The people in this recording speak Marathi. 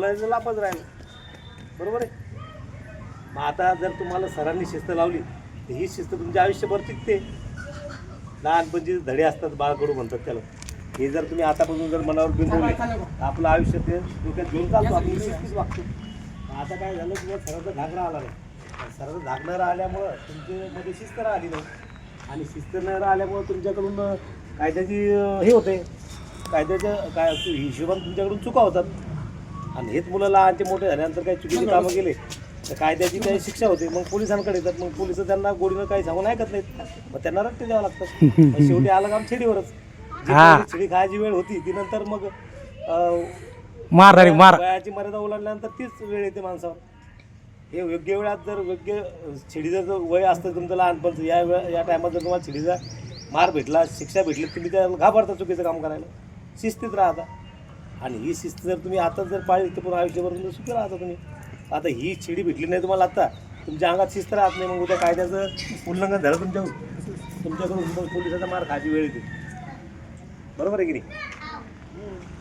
बोलायचं लापच राहिलं. बरोबर आहे? मग आता जर तुम्हाला सरांनी शिस्त लावली तर ही शिस्त तुमच्या आयुष्यभर टिकते. लहानपणचे धडे असतात बाळकडू म्हणतात त्याला. हे जर तुम्ही आतापासून जर मनावर बिंबवले तर आपलं आयुष्य ते डोक्यात घेऊन चालतो. आपण शिस्तीच वागतो. आता काय झालं तुम्हाला सरांचा धागणा आला नाही. सरांचा धागणं राहिल्यामुळं तुमच्यामध्ये शिस्त राहिली नाही. आणि शिस्त न राहिल्यामुळं तुमच्याकडून कायद्याची हे होते कायद्याच्या काय हिशोबाने तुमच्याकडून चुका होतात. आणि हेच मुलं लहानचे मोठे झाल्यानंतर काही चुकीचे कामं केले तर कायद्याची काही शिक्षा होते मग पोलिसांकडे येतात मग पोलीस त्यांना गोडीनं काही सांगून ऐकत नाहीत. मग त्यांना रट्टे द्यावं लागतात मग शेवटी आलं काम छेडीवरच. जी हा. पहिली छेडी खायची वेळ होती ती नंतर मग अं, मार वयाची मर्यादा ओलांडल्यानंतर तीच वेळ येते माणसावर. हे योग्य वेळात जर योग्य छिडीचं जर वय असतं तुमचं लहानपणचं या वेळ या टायमात जर तुम्हाला छिडीचा मार भेटला शिक्षा भेटली तुम्ही त्याला घाबरता चुकीचं काम करायला. शिस्तीत राहता आणि ही शिस्त जर तुम्ही आता जर पाळली तर पूर्ण आयुष्यभर तुम्ही सुखी राहता तुम्ही. आता ही छिडी भेटली नाही तुम्हाला आता. तुमच्या अंगात शिस्त राहत नाही मग उद्या कायद्याचं उल्लंघन झालं तुमच्या तुमच्याकडून पोलिसाचा मार खायची वेळ येते. बरोबर आहे की नाही?